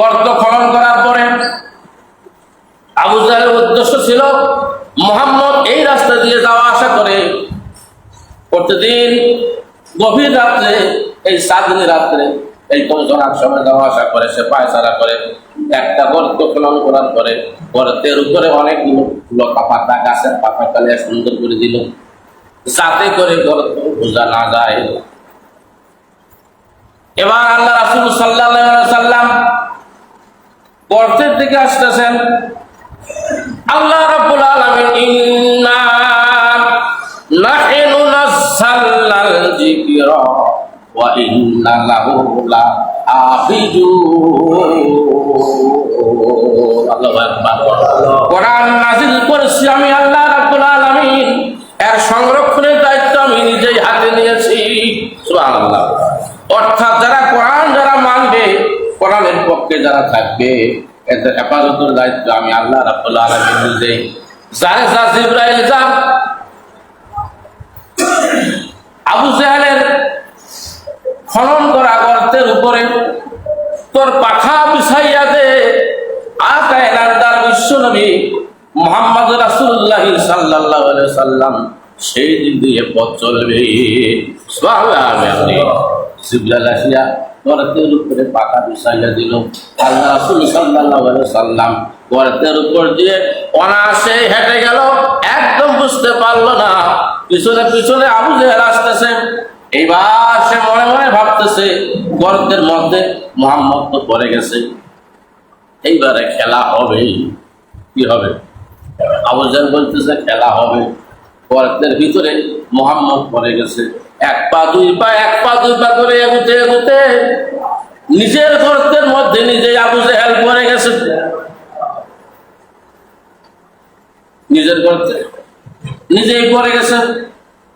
গর্ত খনন করার পরে আবু জাহেলের উদ্দেশ্য ছিল, মোহাম্মদ, এই রাস্তা দিয়ে যাওয়া আসা করে প্রতিদিন গভীর রাত্রে, এই সাত দিন রাত্রে, এই কৌশলার সময় যাওয়া আসা করে, সে পায়চারা করে, একটা গর্ত খনন করার পরে গর্তের উপরে অনেকগুলো লতা পাতা গাছের পাতা কালিয়া সুন্দর করে দিল। যাতে করে গর্ত বোঝা না যায়। এবার আল্লাহ রাসুল সাল্লাম গর্তের দিকে আসতেছেন। আল্লাহ রাব্বুল আলামিন ইন্না ইন্না করেছি আমি আল্লাহ এর সংরক্ষণের দায়িত্ব নিজেই হাতে নিয়েছি। অর্থাৎ যারা কোরআন যারা মানবে কোরআনের পক্ষে যারা থাকবে, এদের হেফাজতের দায়িত্ব আমি আল্লাহ রাব্বুল আলামিন নিজেই। যারে যা জিব্রাইল যা, আবু জাহেলের খনন করা গর্তের উপরে তোর পাখা বিছাইয়া দে। আকায় নান্দার বিশ্ব নবী মোহাম্মদ রাসূলুল্লাহ সাল্লাল্লাহু আলাইহি সাল্লাম সেই দিন দিয়ে পথ চলবে। জিবলাল আসিয়া গর্তের উপরে বিছাইয়া দিল। আল্লাহ রাসূল আলাইহি সাল্লাম উপর দিয়ে অনাসে হেঁটে গেল, একদম বুঝতে পারল না। পিছনে পিছনে আবু আসতেছে। এইবার সে মনে মনে ভাবতেছে গর্তের মধ্যে মোহাম্মদ তো পড়ে গেছে। এইবারে খেলা হবে। কি হবে? আবু জেহেল বলতেছে, খেলা হবে। গর্তের ভিতরে মোহাম্মদ পড়ে গেছে। এক পা, দুই পা, এক পা, দুই পা করে এগুতে এগুতে নিজের গর্তের মধ্যে নিজে আবু জেহেল পড়ে গেছে। নিজের গর্তে। নিজেই পড়ে গেছে।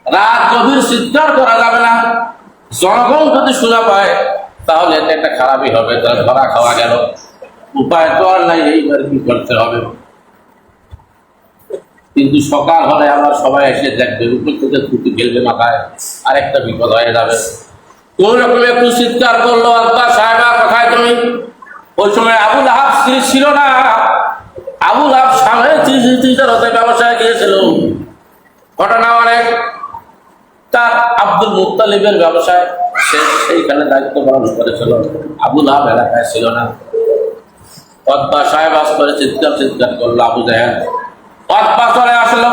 রাত গভীর চিৎকার করা যাবে না। জনগণ যদি শোনা পায়, তাহলে এটা একটা খারাপই হবে। তাহলে ধরা খাওয়া গেল। উপায় তো আর নাই, এইবার কি করতে হবে? কিন্তু সকাল হলে আবার সবাই এসে দেখবে, উপর থেকে থুতু খেলবে মাথায়, আরেকটা বিপদ হয়ে যাবে। কোন রকমে একটু চিৎকার করল আব্বা সাহেবা, কোথায় তুমি? ওই সময় আবুল আহাব স্ত্রী ছিল না। আবুল আহাব সামনে হতে ব্যবসায় গিয়েছিল। ঘটনা অনেক। তার আব্দুল মুতালিবের ব্যবসায় সে সেইখানে দায়িত্ব পালন করেছিল। আবুল আহাব এলাকায় ছিল না। অদ্বা সাহেব আস করে চিৎকার চিৎকার করল, আবু জাহেদ। অদ্বা চলে আসলো।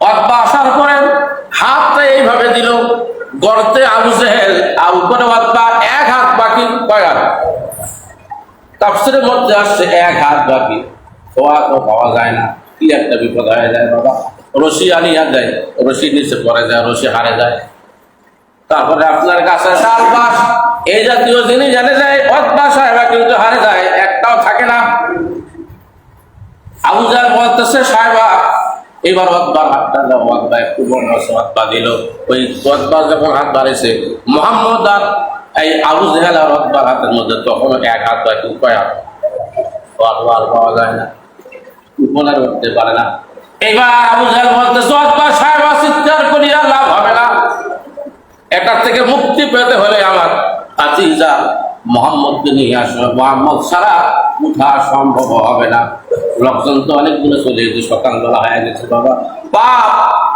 অদ্বা আসার পরে হাতটা এইভাবে দিল, গর্তে আবু জেহেল, আর উপরে অদ্বা এক হাত বাকি, কয় হাত? তাফসিরের মধ্যে আসছে এক হাত বাকি। খোয়া তো পাওয়া যায় না, কি একটা বিপদ হয়ে যায় বাবা। রশি আনিয়া যায়, রশি নিচে পড়ে যায়, রশি হারে যায়। তারপরে আপনার কাছে এই জাতীয় জিনিস জানে যায় অদ্বা সাহেবা কিন্তু হারে যায় একটাও থাকে না আবু জাহেল বলতেছে সাহেবা এবার অদ্বার হাতটা দাও অদ্বা একটু অদ্বা দিল ওই অদ্বা যখন হাত বাড়েছে মোহাম্মদ আর এই আবু জেহেল আর অদ্বার হাতের মধ্যে তখন এক হাত বা একটু কয় হাত পাওয়া যায় না উপনার উঠতে পারে না। এবার আবু জাহেল সাহেবা লাভ হবে না। এটার থেকে মুক্তি পেতে হলে আতিজা মোহাম্মদকে নিয়ে মোহাম্মদ ছাড়া উঠা সম্ভব হবে না। লোকজন তো অনেকগুলো চলে হয়ে গেছে বাবা। পাপ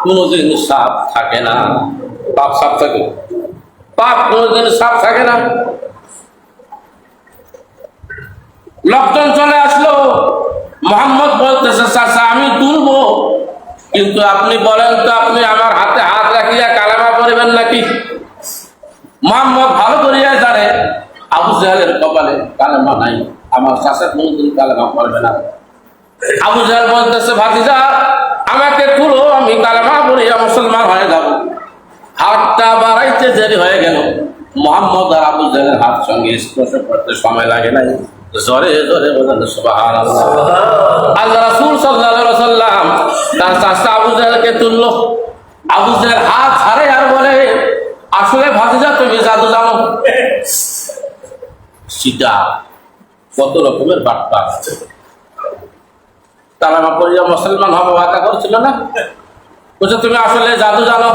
কোনোদিন সাপ থাকে না। পাপ সাপ থাকে? পাপ কোনোদিন সাপ থাকে না। লোকজন চলে আসলো। মোহাম্মদ বলতেছে, চাচা, আমি তুলবো কিন্তু আপনি বলেন তো, আপনি আমার হাতে হাত রাখিয়া কালামা করবেন নাকি? মোহাম্মদ ভালো আবু জাহেলের কপালে কালেমা নাই। আমার চাষা কোনদিন কালেমা পড়বে না। আবু জাহেল বলতেছে ভাতিজা আমাকে তুলো আমি কালেমা পড়িয়া মুসলমান হয়ে যাব। হাতটা বাড়াইতে দেরি হয়ে গেল। মোহাম্মদ আর আবু জাহেলের হাত সঙ্গে স্পর্শ করতে সময় লাগে নাই। জরে জরে বলেন সুবহান আল্লাহ রাসূল সাল্লাল্লাহু আলাইহি সাল্লাম তার চাচা আবু জাহেলকে তুললো। আবু জাহেল হাত ছাড়ে আর বলে আসলে ভাতিজা তুমি জাদু জানো। সিটা কত রকমের বার্তা তারা পরিবার মুসলমান হবে ওয়াদা করছিল না? বলছে, তুমি আসলে জাদু জানো?